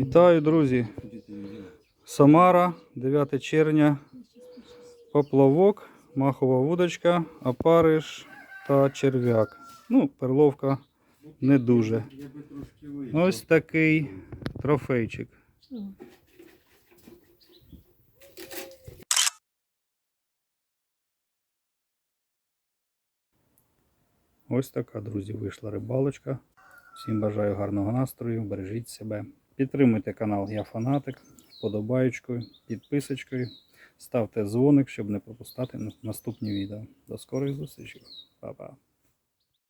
Вітаю, друзі! Самара, 9 червня, поплавок, махова вудочка, опариш та черв'як. Ну, перловка не дуже. Ось такий трофейчик. Ось така, друзі, вийшла рибалочка. Всім бажаю гарного настрою, бережіть себе. Підтримуйте канал Я Фанатик вподобаєчкою, підписочкою. Ставте дзвоник, щоб не пропускати наступні відео. До скорих зустрічей. Па-па.